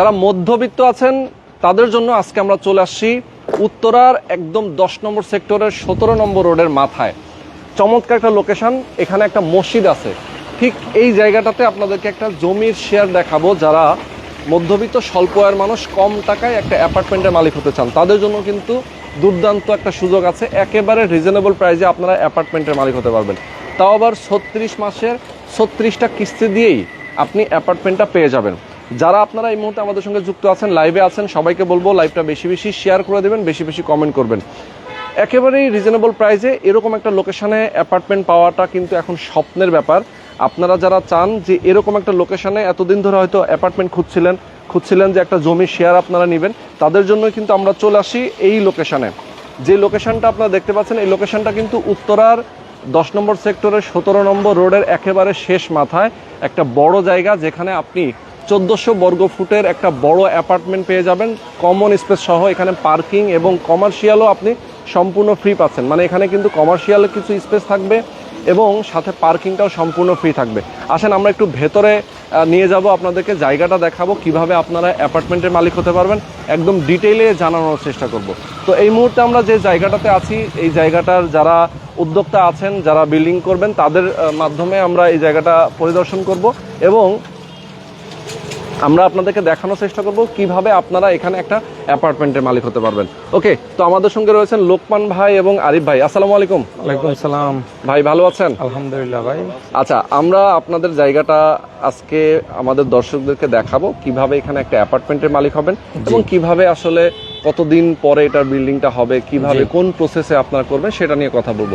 যারা মধ্যবিত্ত আছেন, তাদের জন্য আজকে আমরা চলে আসছি উত্তরার একদম দশ নম্বর সেক্টরের সতেরো নম্বর রোডের মাথায়। চমৎকার একটা লোকেশন এখানে একটা মসজিদ আছে। ঠিক এই জায়গাটাতে আপনাদেরকে একটা জমির শেয়ার দেখাবো যারা মধ্যবিত্ত, স্বল্প আয়ের মানুষ, কম টাকায় একটা অ্যাপার্টমেন্টের মালিক হতে চান। তাদের জন্য কিন্তু দুর্দান্ত একটা সুযোগ আছে। একেবারে রিজনেবল প্রাইসে আপনারা অ্যাপার্টমেন্টের মালিক হতে পারবেন। তাও আবার ছত্রিশ মাসের ছত্রিশটা কিস্তি দিয়েই আপনি অ্যাপার্টমেন্টটা পেয়ে যাবেন। যারা আপনারা এই মুহূর্তে আমাদের সঙ্গে যুক্ত আছেন লাইভে আছেন, সবাইকে বলব লাইভটা বেশি বেশি শেয়ার করে দেবেন, বেশি বেশি কমেন্ট করবেন। একেবারেই রিজনেবল প্রাইসে এরকম একটা লোকেশানে অ্যাপার্টমেন্ট পাওয়াটা কিন্তু এখন স্বপ্নের ব্যাপার। আপনারা যারা চান যে এরকম একটা লোকেশানে এতদিন ধরে হয়তো অ্যাপার্টমেন্ট খুঁজছিলেন খুঁজছিলেন যে একটা জমি শেয়ার আপনারা নেবেন, তাদের জন্য কিন্তু আমরা চলে আসি এই লোকেশানে যে লোকেশনটা আপনারা দেখতে পাচ্ছেন, এই লোকেশানটা কিন্তু উত্তরার দশ নম্বর সেক্টরের সতেরো নম্বর রোডের একেবারে শেষ মাথায় একটা বড় জায়গা যেখানে আপনি চোদ্দোশো বর্গ ফুটের একটা বড় অ্যাপার্টমেন্ট পেয়ে যাবেন। কমন স্পেস সহ এখানে পার্কিং এবং কমার্শিয়ালও আপনি সম্পূর্ণ ফ্রি পাচ্ছেন। মানে এখানে কিন্তু কমার্শিয়াল কিছু স্পেস থাকবে এবং সাথে পার্কিংটাও সম্পূর্ণ ফ্রি থাকবে। আসেন, আমরা একটু ভেতরে নিয়ে যাব, আপনাদেরকে জায়গাটা দেখাবো, কীভাবে আপনারা অ্যাপার্টমেন্টের মালিক হতে পারবেন। একদম ডিটেইলে জানানোর চেষ্টা করব। তো এই মুহূর্তে আমরা যে জায়গাটাতে আছি, এই জায়গাটার যারা উদ্যোক্তা আছেন, যারা বিল্ডিং করবেন, তাদের মাধ্যমে আমরা এই জায়গাটা পরিদর্শন করব এবং আমরা আপনাদেরকে দেখানোর চেষ্টা করব কীভাবে আপনারা এখানে একটা অ্যাপার্টমেন্টের মালিক হতে পারবেন। ওকে তো আমাদের সঙ্গে রয়েছেন লোকমান ভাই এবং আরিফ ভাই। আসসালামু আলাইকুম। ওয়ালাইকুম আসসালাম। ভাই ভালো আছেন? আলহামদুলিল্লাহ ভাই। আচ্ছা আমরা আপনাদের জায়গাটা আজকে আমাদের দর্শকদেরকে দেখাবো কীভাবে এখানে একটা অ্যাপার্টমেন্টের মালিক হবেন এবং কীভাবে আসলে কতদিন পরে এটার বিল্ডিংটা হবে কীভাবে। কোন প্রসেসে আপনারা করবেন সেটা নিয়ে কথা বলব।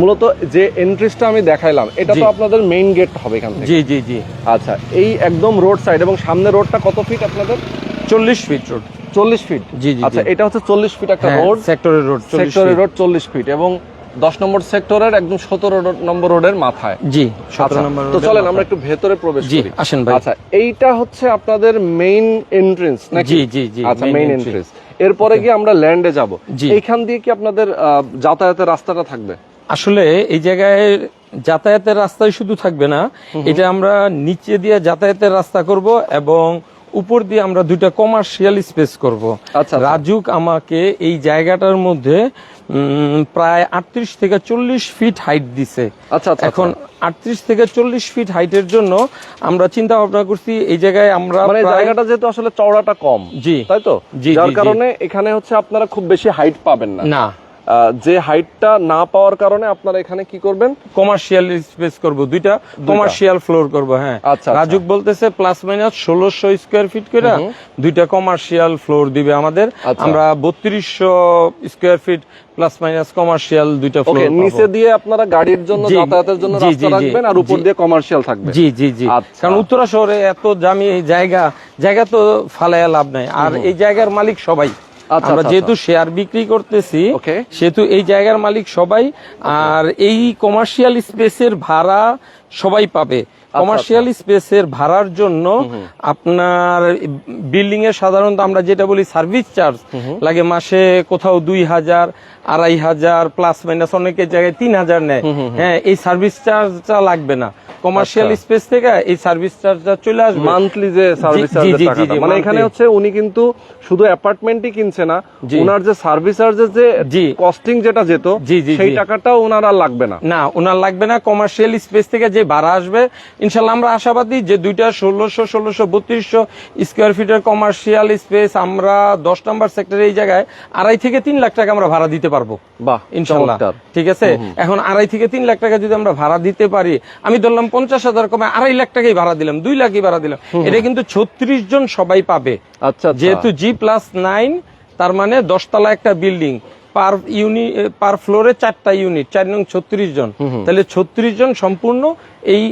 মূলত যে এন্ট্রিসটা আমি দেখাইলাম এটা তো আপনাদের মেইন গেট হবে এখান থেকে। জি জি জি। আচ্ছা এই একদম রোড সাইড এবং সামনে রোডটা কত ফিট আপনাদের? চল্লিশ ফিট রোড চল্লিশ ফিট জি, জি, আচ্ছা এটা হচ্ছে চল্লিশ ফিট একটা রোড সেক্টরের রোড সেক্টরের রোড চল্লিশ ফিট এবং দশ নম্বর সেক্টরের একদম সতেরো নম্বর রোডের মাথায়। জি আচ্ছা, নম্বর তো চলেন আমরা একটু ভেতরে প্রবেশ করি। আসেন ভাই। আচ্ছা এইটা হচ্ছে আপনাদের মেইন এন্ট্রেন্স নাকি? জি, জি, জি, আচ্ছা মেইন এন্ট্রেন্স এরপরে গিয়ে আমরা ল্যান্ডে যাব। এইখান দিয়ে কি আপনাদের যাতায়াতের রাস্তাটা থাকবে? আসলে এই জায়গায় যাতায়াতের রাস্তায় শুধু থাকবে না। এটা আমরা নিচে দিয়ে যাতায়াতের রাস্তা করব এবং উপর দিয়ে আমরা দুইটা কমার্শিয়াল স্পেস করব। আচ্ছা। রাজুক আমাকে এই জায়গাটার মধ্যে প্রায় আটত্রিশ থেকে চল্লিশ ফিট হাইট দিছে। আচ্ছা আচ্ছা এখন আটত্রিশ থেকে চল্লিশ ফিট হাইটের জন্য আমরা চিন্তা ভাবনা করছি এই জায়গায় আমরা মানে জায়গাটা যেহেতু আসলে চওড়াটা কম জি। তাই তো? জি, যার। কারণে এখানে হচ্ছে আপনারা খুব বেশি হাইট পাবেন না। না। যে হাইটটা না পাওয়ার কারণে আপনারা এখানে কি করবেন? কমার্শিয়াল স্পেস করব দুইটা কমার্শিয়াল ফ্লোর করব হ্যাঁ। আচ্ছা, আচ্ছা। রাজুক বলতেছে প্লাস মাইনাস ষোলোশো স্কোয়ার ফিট করে দুইটা কমার্শিয়াল ফ্লোর দিবে আমাদের। আচ্ছা। আমরা বত্রিশশো square feet plus minus commercial দুইটা ফ্লোর নিচে দিয়ে আপনারা গাড়ির জন্য যাতায়াতের জন্য রাস্তা রাখবেন আর উপর দিয়ে কমার্শিয়াল থাকবে। জি জি জি। আচ্ছা। কারণ উত্তরা শহরে এত দামি এই জায়গা জায়গা তো ফালাইয়া লাভ নাই। আর এই জায়গার মালিক সবাই। আমরা আচ্ছা, যেহেতু শেয়ার বিক্রি করতেছি সেহেতু এই জায়গার মালিক সবাই আর এই কমার্শিয়াল স্পেসের ভাড়া সবাই পাবে। আচ্ছা, কমার্শিয়াল স্পেসের ভাড়ার জন্য আপনার বিল্ডিং এর সাধারণত আমরা যেটা বলি সার্ভিস চার্জ লাগে মাসে কোথাও দুই হাজার আড়াই হাজার প্লাস মাইনাস অনেকের জায়গায় তিন হাজার নেয়। হ্যাঁ এই সার্ভিস চার্জটা লাগবে না। কমার্শিয়াল আচ্ছা। স্পেস থেকে এই সার্ভিস চার্জটা চলে আসবে। মান্থলি যে সার্ভিস চার্জের টাকাটা। মানে এখানে হচ্ছে উনি কিন্তু শুধু অ্যাপার্টমেন্টই কিনছে না ওনার যে সার্ভিস চার্জের যে কস্টিং যেটা যেত সেই। টাকাটাও ওনার আর লাগবে না। না ওনার লাগবে না কমার্শিয়াল স্পেস থেকে যে ভাড়া আসবে ইনশাল্লাহ আমরা আশাবাদী যে দুইটা ষোলোশো ষোলোশো বত্রিশশো স্কোয়ার ফিটের কমার্শিয়াল স্পেস আমরা দশ নম্বর সেক্টরে এই জায়গায় আড়াই থেকে তিন লাখ টাকা আমরা ভাড়া দিতে পারব। বাহ ইনশাল্লাহ। ঠিক আছে? এখন আড়াই থেকে তিন লাখ টাকা যদি আমরা ভাড়া দিতে পারি আমি ধরলাম পঞ্চাশ হাজার কমে আড়াই লাখ টাকাই ভাড়া দিলাম দুই লাখই ভাড়া দিলাম। এটা কিন্তু ছত্রিশ জন সবাই পাবে। আচ্ছা যেহেতু জি প্লাস নাইন তার মানে দশতলা একটা বিল্ডিং পার ইউনি পার ফ্লোরে চারটা ইউনিট চার নং ছত্রিশ জন। তাহলে ছত্রিশ জন সম্পূর্ণ এই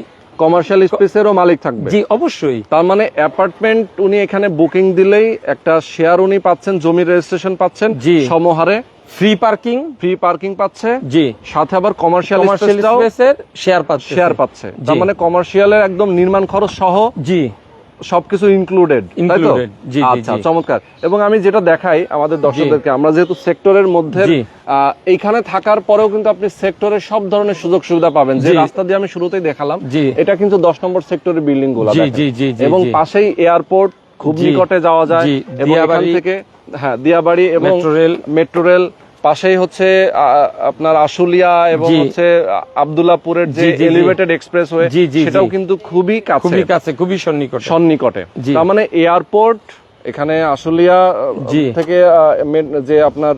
কমার্শিয়াল স্পেসেরও মালিক থাকবে। জি অবশ্যই। তার মানে অ্যাপার্টমেন্ট উনি এখানে বুকিং দিলেই একটা শেয়ার উনি পাচ্ছেন জমি রেজিস্ট্রেশন পাচ্ছেন জি। সমহারে। ফ্রি পার্কিং ফ্রি পার্কিং পাচ্ছে। জি। সাথে আবার কমার্শিয়াল কমার্শিয়াল স্পেসের শেয়ার পাচ্ছে। শেয়ার পাচ্ছে। তার মানে কমার্শিয়ালের একদম নির্মাণ খরচ সহ জি। সবকিছু ইনক্লুডেড জি, আচ্ছা চমৎকার। এবং আমি যেটা দেখাই আমাদের দর্শকদেরকে আমরা যেহেতু সেক্টরের মধ্যে এইখানে থাকার পরেও কিন্তু আপনি সেক্টরের সব ধরনের সুযোগ সুবিধা পাবেন। যে রাস্তা দিয়ে আমি শুরুতেই দেখালাম এটা কিন্তু দশ নম্বর সেক্টরের বিল্ডিংগুলো এবং পাশেই এয়ারপোর্ট খুব নিকটে যাওয়া যায় এবং এখান থেকে হ্যাঁ দিয়াবাড়ি এবং মেট্রো রেল। মেট্রো রেল পাশেই হচ্ছে আপনার আশুলিয়া এবং হচ্ছে আবদুল্লাপুরের যে। এলিভেটেড এক্সপ্রেসওয়ে জি, জি, সেটাও কিন্তু খুবই কাছে। খুবই কাছে খুবই সন্নিকট। সন্নিকটে। তার মানে এয়ারপোর্ট এখানে আশুলিয়া থেকে যে আপনার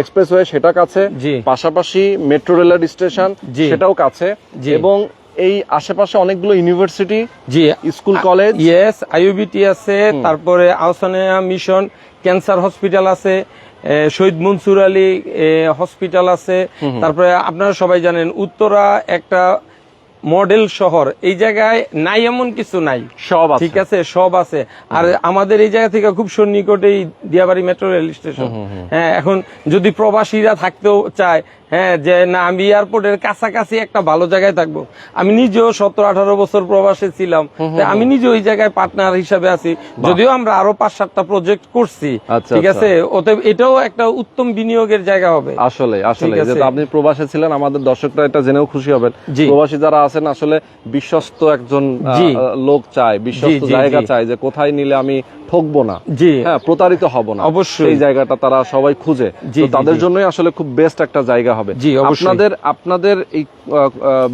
এক্সপ্রেসওয়ে সেটা কাছে। পাশাপাশি মেট্রো রেলের স্টেশন সেটাও কাছে। এবং এই আশেপাশে অনেকগুলো ইউনিভার্সিটি জি। স্কুল কলেজ ইয়েস আইইউবিটি আছে তারপরে আহসানিয়া মিশন ক্যান্সার হসপিটাল আছে শহীদ মনসুর আলী হসপিটাল আছে। তারপরে আপনারা সবাই জানেন উত্তরা একটা মডেল শহর। এই জায়গায় নাই এমন কিছু নাই। সব ঠিক আছে? সব আছে। আর আমাদের এই জায়গা থেকে খুব সন্নিকটেই দিয়াবাড়ি মেট্রো রেল স্টেশন হ্যাঁ এখন যদি প্রবাসীরা থাকতেও চায় হ্যাঁ যে না আমি এয়ারপোর্টের কাছাকাছি একটা ভালো জায়গায় থাকব। আমি নিজেও সতেরো আঠারো বছর প্রবাসে ছিলাম। আমি নিজে ওই জায়গায় পার্টনার হিসাবে আছি। যদিও আমরা আরও পাঁচ সাতটা প্রজেক্ট করছি। আচ্ছা, ঠিক আচ্ছা। আছে? ওতে এটাও একটা উত্তম বিনিয়োগের জায়গা হবে। আসলে আসলে। ঠিক আপনি প্রবাসে ছিলেন আমাদের দর্শকরা এটা জেনেও খুশি হবেন। প্রবাসী যারা আছেন আসলে বিশ্বস্ত একজন লোক চায় বিশ্বস্ত জায়গা চায় যে কোথায় নিলে আমি ঠকবো না। হ্যাঁ প্রতারিত হব না। অবশ্যই। এই জায়গাটা তারা সবাই খুঁজে। তাদের জন্যই আসলে খুব বেস্ট একটা জায়গা হবে। আপনাদের আপনাদের এই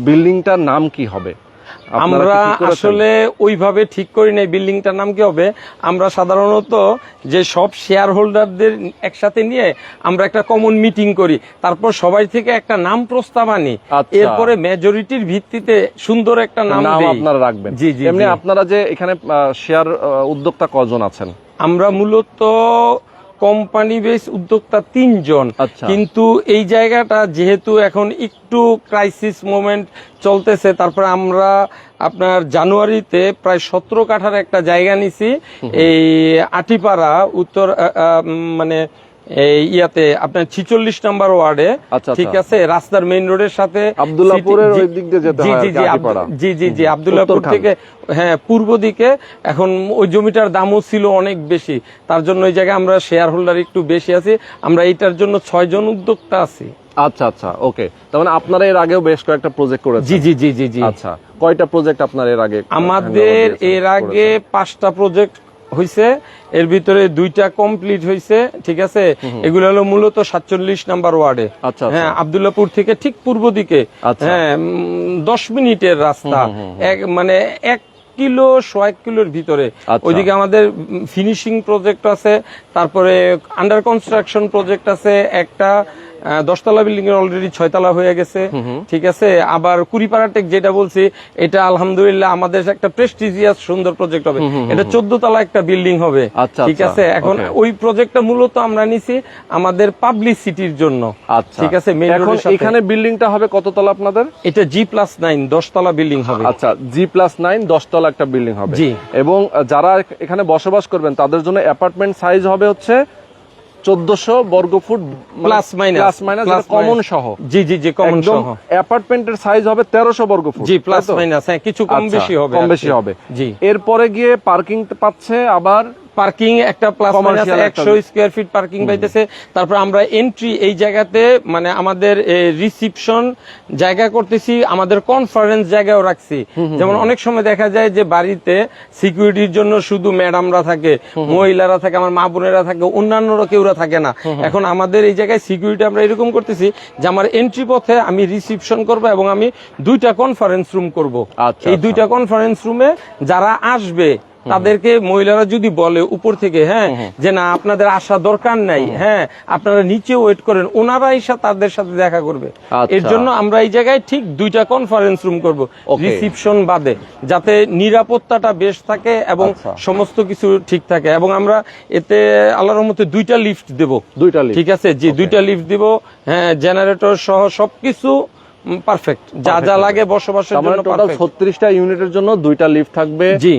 বিল্ডিংটার নাম কি হবে? আমরা? আসলে ওইভাবে ঠিক করি নাই। বিল্ডিংটার নাম কি হবে? আমরা সাধারণত যে সব শেয়ার হোল্ডারদের একসাথে নিয়ে আমরা একটা কমন মিটিং করি। তারপর সবাই থেকে একটা নাম প্রস্তাব আনি। আচ্ছা। এরপরে মেজরিটির ভিত্তিতে সুন্দর একটা নাম আপনারা রাখবেন। জি জি এমনি জি। আপনারা যে এখানে শেয়ার উদ্যোক্তা কজন আছেন? আমরা মূলত কোম্পানি বেস উদ্যোক্তা তিনজন। আচ্ছা। কিন্তু এই জায়গাটা যেহেতু এখন একটু ক্রাইসিস মোমেন্ট চলতেছে তারপরে আমরা আপনার জানুয়ারিতে প্রায় সতেরো কাঠার একটা জায়গা নিছি। এই আটিপাড়া উত্তর মানে এই ইয়াতে আপনার ছিচল্লিশ নাম্বার ওয়ার্ডে আচ্ছা, ঠিক আচ্ছা। আছে রাস্তার মেইন রোডের সাথে আব্দুল্লাহপুরের ওই দিক দিয়ে যেতে হয় জি, জি, জি। থেকে হ্যাঁ পূর্ব দিকে। এখন ওই জমিটার দামও ছিল অনেক বেশি। তার জন্য ওই জায়গায় আমরা শেয়ার হোল্ডার একটু বেশি আছি। আমরা এটার জন্য ছয় জন উদ্যোক্তা আছি। আচ্ছা আচ্ছা ওকে তার মানে আপনারা এর আগেও বেশ কয়েকটা প্রজেক্ট করেছেন। জি জি জি জি জি। আচ্ছা কয়টা প্রজেক্ট আপনার এর আগে আমাদের এর আগে পাঁচটা প্রজেক্ট হয়েছে এর ভিতরে দুইটা কমপ্লিট হয়েছে ঠিক আছে? এগুলো হলো মূলত সাতচল্লিশ নাম্বার ওয়ার্ডে। আচ্ছা, আচ্ছা। হ্যাঁ আবদুল্লাপুর থেকে ঠিক পূর্ব দিকে। আচ্ছা। হ্যাঁ দশ মিনিটের রাস্তা। এক মানে এক কিলো এক কিলোর ভিতরে। ওইদিকে আমাদের ফিনিশিং প্রজেক্ট আছে তারপরে আন্ডার কনস্ট্রাকশন প্রজেক্ট আছে একটা দশতলা বিল্ডিং এর অলরেডি ছয়তলা হয়ে গেছে। ঠিক আছে? আবার কুড়িপাড়া টেক যেটা বলছি এটা আলহামদুলিল্লাহ আমাদের একটা প্রেস্টিজিয়াস সুন্দর প্রজেক্ট হবে। এটা চোদ্দ তলা একটা বিল্ডিং হবে। আচ্ছা, ঠিক আচ্ছা, আছে? এখন ওই প্রজেক্টটা মূলত আমরা নিছি আমাদের পাবলিসিটির জন্য। আচ্ছা। ঠিক আছে? এখন এখানে বিল্ডিংটা হবে কত তলা আপনাদের? এটা জি প্লাস নাইন দশতলা বিল্ডিং হবে। আচ্ছা জি প্লাস নাইন দশতলা একটা বিল্ডিং হবে। জি। এবং যারা এখানে বসবাস করবেন তাদের জন্য অ্যাপার্টমেন্ট সাইজ হবে হচ্ছে চোদ্দশো বর্গ foot plus minus plus minus common সহ। জি জি জি কমন সহ। অ্যাপার্টমেন্টের সাইজ হবে তেরোশো বর্গ ফুট জি প্লাস মাইনাস হ্যাঁ কিছু কম আচ্ছা, বেশি হবে কম বেশি হবে। জি। এরপরে গিয়ে পার্কিং পাচ্ছে আবার পার্কিং একটা প্লাস মাইনাস একশো স্কোয়ার ফিট পার্কিং পাইতেছে। তারপর আমরা এন্ট্রি এই জায়গাতে মানে আমাদের রিসিপশন জায়গা করতেছি আমাদের কনফারেন্স জায়গাও রাখছি। যেমন অনেক সময় দেখা যায় যে বাড়িতে সিকিউরিটির জন্য শুধু ম্যাডামরা থাকে মহিলারা থাকে আমার মা বোনেরা থাকে অন্যান্যরা কেউরা থাকে না। এখন আমাদের এই জায়গায় সিকিউরিটি আমরা এরকম করতেছি যে আমার এন্ট্রি পথে আমি রিসিপশন করব এবং আমি দুইটা কনফারেন্স রুম করব। আচ্ছা, এই আচ্ছা। দুইটা কনফারেন্স রুমে যারা আসবে তাদেরকে মহিলারা যদি বলে উপর থেকে হ্যাঁ যে না আপনাদের আসা দরকার নাই হ্যাঁ আপনারা নিচে ওয়েট করেন ওনারা এসে তাদের সাথে দেখা করবে। আচ্ছা। এর জন্য আমরা এই জায়গায় ঠিক দুইটা কনফারেন্স রুম করব রিসিপশন বাদে যাতে নিরাপত্তাটা বেশ থাকে এবং আচ্ছা। সমস্ত কিছু ঠিক থাকে। এবং আমরা এতে আল্লাহর রহমতে দুইটা লিফট দেব। দুইটা ঠিক আছে? যে দুইটা লিফট দিব হ্যাঁ জেনারেটর সহ সবকিছু পারফেক্ট যা যা লাগে বসবাসের মানে জন্য টোটাল perfect। ছত্রিশটা ইউনিটের জন্য দুইটা লিফট থাকবে জি।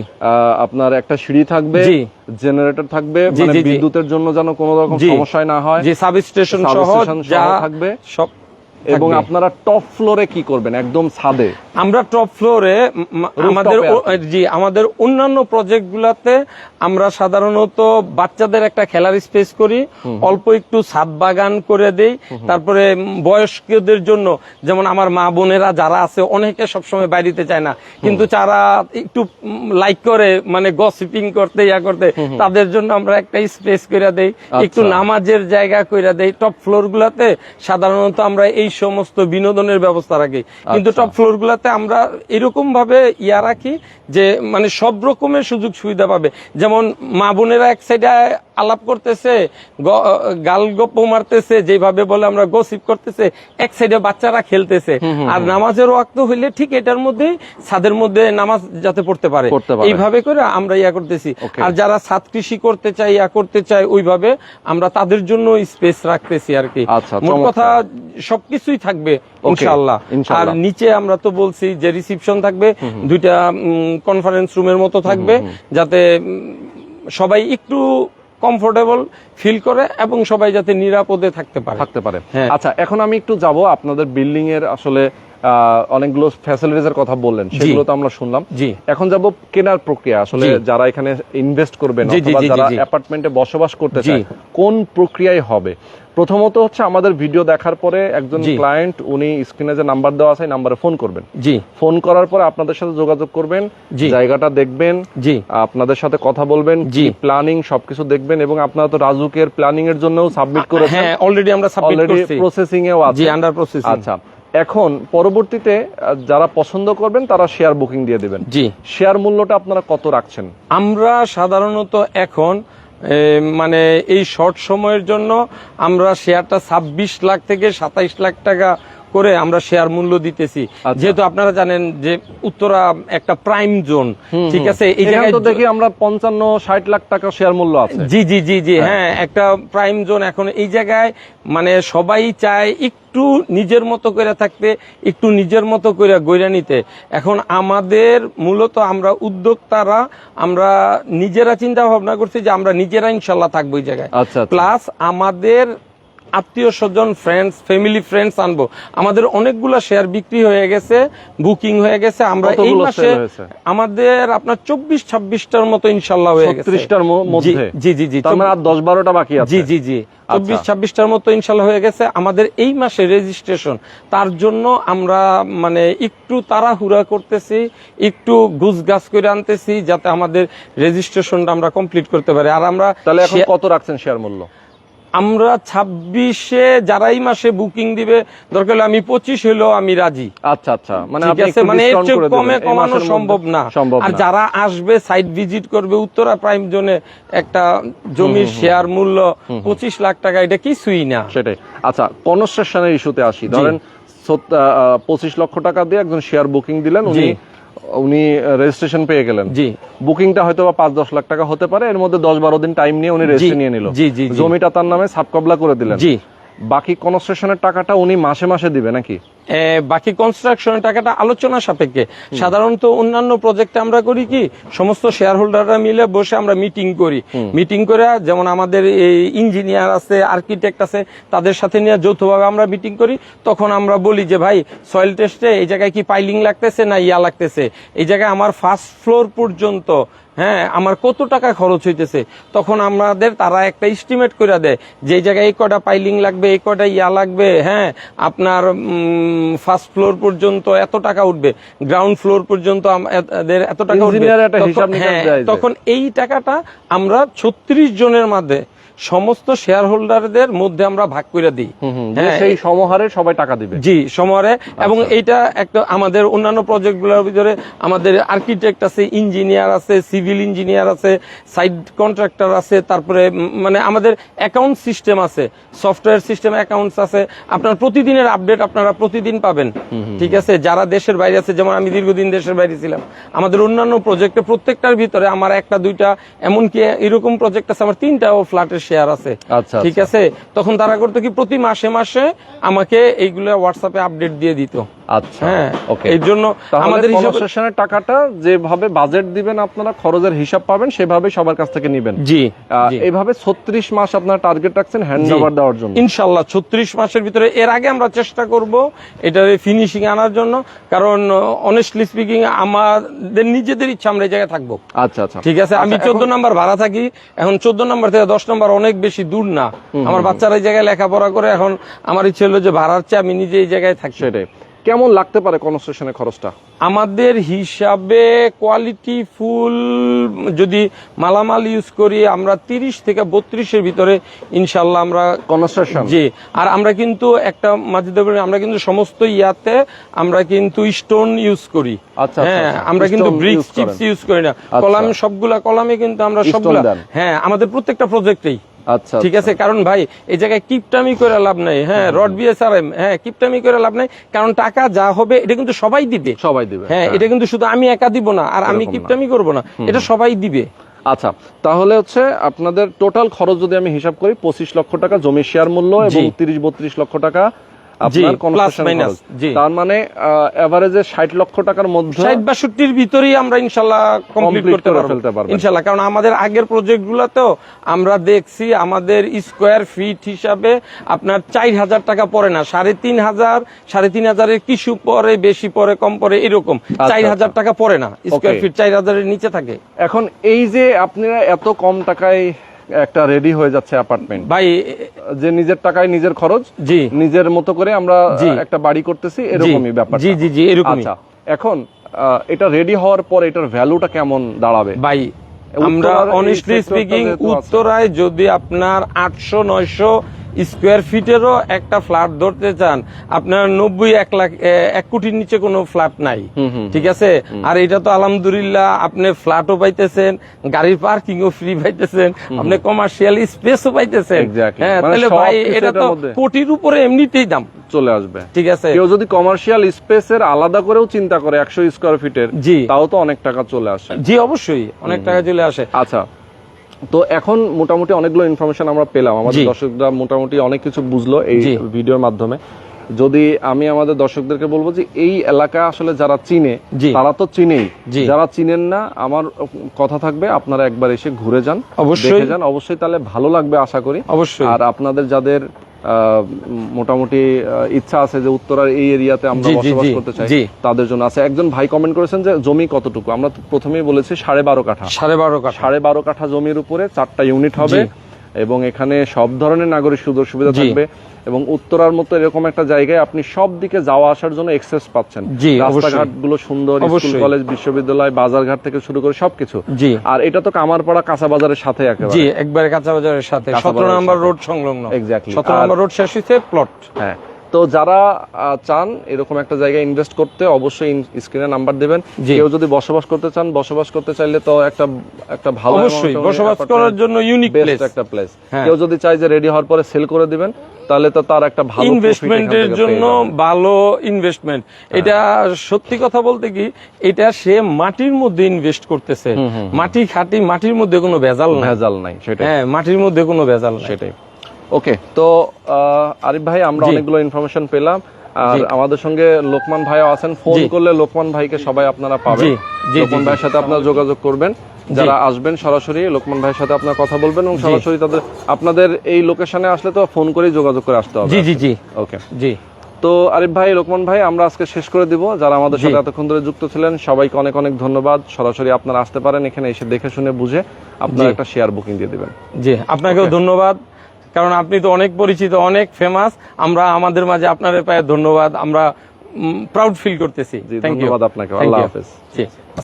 আপনার একটা সিঁড়ি থাকবে জি। জেনারেটর থাকবে মানে জি, জি। বিদ্যুতের জন্য যেন কোনো রকম সমস্যা না হয় যে সাব স্টেশন সহ যা থাকবে। সব এবং আপনারা টপ ফ্লোরে কি করবেন? একদম ছাদে। আমরা টপ ফ্লোরে আমাদের জি আমাদের অন্যান্য প্রজেক্ট গুলাতে আমরা সাধারণত বাচ্চাদের একটা খেলার স্পেস করি। অল্প একটু ছাদ বাগান করে দেই। তারপরে বয়স্কদের জন্য যেমন আমার মা বোনেরা যারা আছে অনেকে সবসময় বাইরেতে চায় না। কিন্তু যারা একটু লাইক করে মানে গসিপিং করতে ইয়া করতে তাদের জন্য আমরা একটা স্পেস করে দেই। একটু আচ্ছা। নামাজের জায়গা করে দেই। টপ ফ্লোর গুলাতে সাধারণত আমরা এই সমস্ত বিনোদনের ব্যবস্থা রাখি কিন্তু আচ্ছা। টপ ফ্লোর গুলাতে আমরা এরকম ভাবে ইয়া রাখি যে মানে সব রকমের সুযোগ সুবিধা পাবে যেমন মা বোনেরা এক সাইডে আলাপ করতেছে গাল গপ্প মারতেছে যেভাবে বলে আমরা গসিপ করতেছে এক সাইডে বাচ্চারা খেলতেছে। আর নামাজের ওয়াক্ত হইলে ঠিক এটার মধ্যে ছাদের মধ্যে নামাজ যাতে পড়তে পারে। এইভাবে করে আমরা ইয়া করতেছি। আর যারা ছাদ কৃষি করতে চায় ইয়া করতে চায় ওইভাবে আমরা তাদের জন্য স্পেস রাখতেছি আর কি। আচ্ছা, মোট কথা সবকিছুই থাকবে ইনশাল্লাহ আর নিচে আমরা তো বলছি যে রিসিপশন থাকবে দুইটা কনফারেন্স রুমের মতো থাকবে যাতে সবাই একটু কমফোর্টেবল ফিল করে এবং সবাই যাতে নিরাপদে থাকতে পারে। থাকতে পারে। হ্যাঁ। আচ্ছা এখন আমি একটু যাব আপনাদের বিল্ডিং এর আসলে আহ, অনেকগুলো ফ্যাসিলিটিস এর কথা বললেন সেগুলো তো আমরা শুনলাম। জি। এখন যাব কেনার প্রক্রিয়া আসলে যারা এখানে ইনভেস্ট করবেন অথবা যারা অ্যাপার্টমেন্টে বসবাস করতে চায় কোন প্রক্রিয়ায় হবে? প্রথমত হচ্ছে আমাদের ভিডিও দেখার পরে একজন ক্লায়েন্ট উনি স্ক্রিনে যে নাম্বার দেওয়া আছে নাম্বারে ফোন করবেন। জি। ফোন করার পরে আপনাদের সাথে যোগাযোগ করবেন জি। জায়গাটা দেখবেন জি। আপনাদের সাথে কথা বলবেন জি। প্ল্যানিং সবকিছু দেখবেন এবং আপনারা তো রাজুকের প্ল্যানিং এর জন্য সাবমিট করেছেন। হ্যাঁ অলরেডি আমরা সাবমিট অলরেডি করছি। প্রসেসিং এও আছে। জি আন্ডার প্রসেসিং আচ্ছা এখন পরবর্তীতে যারা পছন্দ করবেন তারা শেয়ার বুকিং দিয়ে দিবেন। জি। শেয়ার মূল্যটা আপনারা কত রাখছেন? আমরা সাধারণত এখন মানে এই শর্ট সময়ের জন্য আমরা শেয়ারটা ছাব্বিশ লাখ থেকে সাতাইশ লাখ টাকা করে আমরা শেয়ার মূল্য দিতেছি। আচ্ছা। যেহেতু আপনারা জানেন যে উত্তরা একটা প্রাইম জোন ঠিক আছে? এই জায়গায় তো দেখি আমরা পঞ্চান্ন ষাট লাখ টাকা শেয়ার মূল্য আছে। জি জি জি জি হ্যাঁ। একটা প্রাইম জোন এখন এই জায়গায় মানে সবাই চায় একটু নিজের মতো করে থাকতে একটু নিজের মতো করে গইরা নিতে। এখন আমাদের মূলত আমরা উদ্যোক্তারা আমরা নিজেরা চিন্তা ভাবনা করছি যে আমরা নিজেরা ইনশাল্লাহ থাকব এই জায়গায়। আচ্ছা আচ্ছা। প্লাস আমাদের আত্মীয় স্বজন ফ্রেন্ডস ফ্যামিলি ফ্রেন্ডস আনব। আমাদের অনেকগুলা শেয়ার বিক্রি হয়ে গেছে বুকিং হয়ে গেছে আমরা এই মাসে আমাদের আপনার চব্বিশ ছাব্বিশটার মতো ইনশাল্লাহ হয়ে গেছে। ছত্রিশটার মধ্যে? জি জি জি মানে আর দশ বারোটা বাকি জি জি জি চব্বিশ ছাব্বিশটার মতো ইনশাল্লাহ হয়ে গেছে। আমাদের এই মাসে রেজিস্ট্রেশন তার জন্য আমরা মানে একটু তাড়াহুড়া করতেছি একটু গুছ গাছ করে আনতেছি যাতে আমাদের রেজিস্ট্রেশনটা আমরা কমপ্লিট করতে পারি। আর আমরা তাহলে এখন কত রাখছেন শেয়ার মূল্য? আমরা ছাব্বিশে যারাই মাসে বুকিং দিবে দরকার হলে আমি পঁচিশ হলেও আমি রাজি। আচ্ছা আচ্ছা। মানে ঠিক আছে মানে এর চেয়ে কমে কমানো সম্ভব না। সম্ভব আর যারা আসবে সাইট ভিজিট করবে উত্তরা প্রাইম জোনে একটা জমির শেয়ার মূল্য পঁচিশ লাখ টাকা এটা কিছুই না। সেটাই। আচ্ছা কনস্ট্রাকশনের ইস্যুতে আসি। ধরেন পঁচিশ লক্ষ টাকা দিয়ে একজন শেয়ার বুকিং দিলেন উনি। উনি রেজিস্ট্রেশন পেয়ে গেলেন। জি। বুকিংটা হয়তো বা পাঁচ দশ লাখ টাকা হতে পারে এর মধ্যে দশ বারো দিন টাইম নিয়ে উনি রেজিস্ট্রি নিয়ে নিল। জি, জি। জমিটা তার নামে সাবকবলা করে দিলেন। জি। বাকি কনস্ট্রাকশনের টাকাটা উনি মাসে মাসে দিবে নাকি? বাকি কনস্ট্রাকশনের টাকাটা আলোচনা সাপেক্ষে। সাধারণত অন্যান্য প্রজেক্টে আমরা করি কি সমস্ত শেয়ার হোল্ডাররা মিলে বসে আমরা মিটিং করি। মিটিং করে যেমন আমাদের এই ইঞ্জিনিয়ার আছে আর্কিটেক্ট আছে তাদের সাথে নিয়ে যৌথভাবে আমরা মিটিং করি। তখন আমরা বলি যে ভাই সয়েল টেস্টে এই জায়গায় কি পাইলিং লাগতেছে না ইয়া লাগতেছে? এই জায়গায় আমার ফার্স্ট ফ্লোর পর্যন্ত হ্যাঁ আমার কত টাকা খরচ হইতেছে? তখন আমাদের তারা একটা এস্টিমেট করে দেয় যে এই জায়গায় এই কটা পাইলিং লাগবে এই কটা ইয়া লাগবে হ্যাঁ আপনার ফার্স্ট ফ্লোর পর্যন্ত এত টাকা উঠবে গ্রাউন্ড ফ্লোর পর্যন্ত এত টাকা উঠবে। হ্যাঁ, তখন এই টাকাটা আমরা ছত্রিশ জনের মধ্যে সমস্ত শেয়ার হোল্ডারদের মধ্যে আমরা ভাগ করে দিই। হ্যাঁ, সেই সমহারে সবাই টাকা দিবে। জি সমরে এবং এইটা একটা আমাদের অন্যান্য প্রজেক্ট প্রজেক্টগুলোর ভিতরে আমাদের আর্কিটেক্ট আছে ইঞ্জিনিয়ার আছে সিভিল ইঞ্জিনিয়ার আছে সাইড কন্ট্রাক্টর আছে তারপরে মানে আমাদের অ্যাকাউন্ট সিস্টেম আছে সফটওয়্যার সিস্টেম অ্যাকাউন্টস আছে। আপনার প্রতিদিনের আপডেট আপনারা প্রতিদিন পাবেন। ঠিক আছে? যারা দেশের বাইরে আছে যেমন আমি দীর্ঘদিন দেশের বাইরে ছিলাম আমাদের অন্যান্য প্রজেক্টে প্রত্যেকটার ভিতরে আমার একটা দুইটা এমনকি এরকম প্রজেক্ট আছে আমার তিনটাও ফ্ল্যাটের শেয়ার আছে। আচ্ছা, ঠিক আছে? তখন তারা করতো কি প্রতি মাসে মাসে আমাকে এইগুলো হোয়াটসঅ্যাপে আপডেট দিয়ে দিত। আচ্ছা হ্যাঁ ওকে এই জন্য আমাদের আমাদের টাকাটা যেভাবে বাজেট দিবেন আপনারা খরচের হিসাব পাবেন সেভাবে সবার কাছ থেকে নেবেন। জি এইভাবে ছত্রিশ মাস আপনার টার্গেট রাখছেন হ্যান্ড ওভার দেওয়ার জন্য। মাসের ভিতরে এর আগে আমরা চেষ্টা করব এটার ফিনিশিং আনার জন্য। কারণ অনেস্টলি স্পিকিং আমাদের নিজেদের ইচ্ছা আমরা এই জায়গায় থাকব। আচ্ছা আচ্ছা। ঠিক আছে? আমি আচ্ছা, চোদ্দ নাম্বার ভাড়া থাকি। এখন চোদ্দ নাম্বার থেকে দশ নাম্বার অনেক বেশি দূর না। আমার বাচ্চারা এই জায়গায় লেখাপড়া করে এখন আমার ইচ্ছে হলো যে ভাড়ার চেয়ে আমি নিজে এই জায়গায় থাকি। সেটাই। কেমন লাগতে পারে কনস্ট্রাকশনের খরচটা? আমাদের হিসাবে কোয়ালিটি ফুল যদি মালামাল ইউজ করি আমরা তিরিশ থেকে বত্রিশের ভিতরে ইনশাল্লাহ আমরা কনস্ট্রাকশন জি আর আমরা কিন্তু একটা মাঝে আমরা কিন্তু সমস্ত ইয়াতে আমরা কিন্তু স্টোন ইউজ করি। আচ্ছা, হ্যাঁ আচ্ছা। আমরা কিন্তু use চিপস ইউজ করি না। আচ্ছা। কলাম সবগুলা কলামে কিন্তু আমরা সবগুলা হ্যাঁ আমাদের প্রত্যেকটা প্রজেক্টেই আচ্ছা ঠিক আছে কারণ ভাই এই জায়গায় কিপটামি করে লাভ নাই হ্যাঁ রড বিএসআরএম হ্যাঁ কিপটামি করে লাভ নাই কারণ টাকা যা হবে এটা কিন্তু সবাই দিবে। সবাই দিবে হ্যাঁ এটা কিন্তু শুধু আমি একা দিব না আর আমি। কিপটামি করব না এটা সবাই দিবে। আচ্ছা তাহলে হচ্ছে আপনাদের টোটাল খরচ যদি আমি হিসাব করি পঁচিশ লক্ষ টাকা জমি শেয়ার মূল্য এবং তিরিশ বত্রিশ লক্ষ টাকা আপনার plus খরচ। তার মানে এভারেজে ষাট লক্ষ টাকার মধ্যে ষাট বাষট্টির ভিতরেই আমরা ইনশাল্লাহ কমপ্লিট করতে করে পারব। ফেলতে ইনশাল্লাহ কারণ আমাদের আগের প্রজেক্ট গুলাতেও আমরা দেখছি আমাদের স্কোয়ার ফিট হিসাবে আপনার চার হাজার টাকা পড়ে না সাড়ে তিন হাজার সাড়ে তিন হাজারের কিছু পরে বেশি পরে কম পরে এরকম চার হাজার টাকা পড়ে না স্কোয়ার ফিট চার হাজারের নিচে থাকে। এখন এই যে আপনারা এত কম টাকায় একটা রেডি হয়ে যাচ্ছে অ্যাপার্টমেন্ট ভাই যে নিজের টাকায় নিজের খরচ জি। নিজের মতো করে আমরা একটা বাড়ি করতেছি এরকমই ব্যাপার জি জি জি এরকমই। আচ্ছা এখন এটা রেডি হওয়ার পর এটার ভ্যালুটা কেমন দাঁড়াবে? ভাই আমরা অনেস্টলি স্পিকিং উত্তরায় যদি আপনার আটশো নয়শো স্কোয়ার ফিটেরও একটা ফ্ল্যাট ধরতে চান আপনার নব্বই এক লাখ এক কোটির নিচে কোনো ফ্ল্যাট নাই। ঠিক আছে? আর এটা তো আলহামদুলিল্লাহ আপনি ফ্ল্যাটও পাইতেছেন গাড়ির পার্কিংও ফ্রি পাইতেছেন আপনি কমার্শিয়াল স্পেসও পাইতেছেন. হ্যাঁ মানে তাহলে ভাই এটা তো কোটির উপরে এমনিতেই দাম। চলে আসবে। ঠিক আছে? কেউ যদি কমার্শিয়াল স্পেসের আলাদা করেও চিন্তা করে একশো স্কোয়ার ফিটের জি। তাও তো অনেক টাকা চলে আসে। জি অবশ্যই। অনেক টাকা চলে আসে। আচ্ছা। তো এখন মোটামুটি অনেকগুলো ইনফরমেশন আমরা পেলাম। আমাদের দর্শকরা মোটামুটি অনেক কিছু বুঝলো এই ভিডিওর মাধ্যমে। যদি আমি আমাদের দর্শকদেরকে বলব যে এই এলাকা আসলে যারা চিনে তারা তো চিনেই। যারা চিনেন না আমার কথা থাকবে আপনারা একবার এসে ঘুরে যান অবশ্যই। যান। অবশ্যই তাহলে ভালো লাগবে আশা করি। অবশ্যই। আর আপনাদের যাদের মোটামুটি ইচ্ছা আছে যে উত্তরার এই এরিয়াতে আমরা বসবাস করতে চাই। তাদের জন্য আছে। একজন ভাই কমেন্ট করেছেন যে জমি কতটুকু? আমরা প্রথমেই বলেছি সাড়ে বারো কাঠা। সাড়ে বারো কাঠা। সাড়ে বারো কাঠা জমির উপরে চারটা ইউনিট হবে এবং এখানে সব ধরনের নাগরিক সুযোগ সুবিধা থাকবে। এবং উত্তরার মতো এরকম একটা জায়গায় আপনি সব দিকে যাওয়া আসার জন্য এক্সেস পাচ্ছেন। রাস্তাঘাটগুলো সুন্দর স্কুল কলেজ বিশ্ববিদ্যালয় বাজারঘাট থেকে শুরু করে সবকিছু। জি। আর এটা তো কামারপাড়া কাঁচা বাজারের সাথে একেবারে। জি একবারে কাঁচা বাজারের সাথে সতেরো নম্বর রোড সংলগ্ন। এক্স্যাক্টলি সতেরো নম্বর রোড শেষ হয়েছে প্লট হ্যাঁ। তো যারা চান এরকম একটা জায়গায় ইনভেস্ট করতে অবশ্যই স্ক্রিনে নাম্বার দেবেন। কেউ যদি বসবাস করতে চান বসবাস করতে চাইলে তো একটা একটা ভালো অবশ্যই বসবাস করার জন্য ইউনিক প্লেস একটা প্লেস হ্যাঁ। কেউ যদি চায় যে রেডি হওয়ার পরে সেল করে দিবেন তাহলে তো তার একটা ভালো ইনভেস্টমেন্টের জন্য ভালো ইনভেস্টমেন্ট এটা সত্যি কথা বলতে কি এটা সে মাটির মধ্যে ইনভেস্ট করতেছে। মাটি খাটি মাটির মধ্যে কোনো ভেজাল ভেজাল নাই সেটাই। হ্যাঁ মাটির মধ্যে কোনো ভেজাল সেটাই। ওকে তো আরিফ ভাই আমরা অনেকগুলো ইনফরমেশন পেলাম। আর আমাদের সঙ্গে লোকমান ভাইও আছেন। ফোন করলে লোকমান ভাইকে সবাই আপনারা পাবেন। লোকমান ভাইয়ের সাথে আপনারা যোগাযোগ করবেন। যারা আসবেন সরাসরি লোকমান ভাইয়ের সাথে আপনারা কথা বলবেন এবং সরাসরি তাদের আপনাদের এই লোকেশনে আসলে তো ফোন করেই যোগাযোগ করে আসতে হবে। জি জি জি। ওকে। জি। তো আরিফ ভাই লোকমান ভাই আমরা আজকে শেষ করে দিব। যারা আমাদের সাথে এতক্ষণ ধরে যুক্ত ছিলেন সবাইকে অনেক অনেক ধন্যবাদ। সরাসরি আপনারা আসতে পারেন এখানে এসে দেখে শুনে বুঝে আপনারা একটা শেয়ার বুকিং দিয়ে দিবেন। জি আপনাকেও ধন্যবাদ। কারণ আপনি তো অনেক পরিচিত অনেক ফেমাস আমরা আমাদের মাঝে আপনার পায়ে ধন্যবাদ। আমরা প্রাউড ফিল করতেছি। থ্যাংক ইউ ধন্যবাদ আপনাকে। আল্লাহ হাফেজ। জি।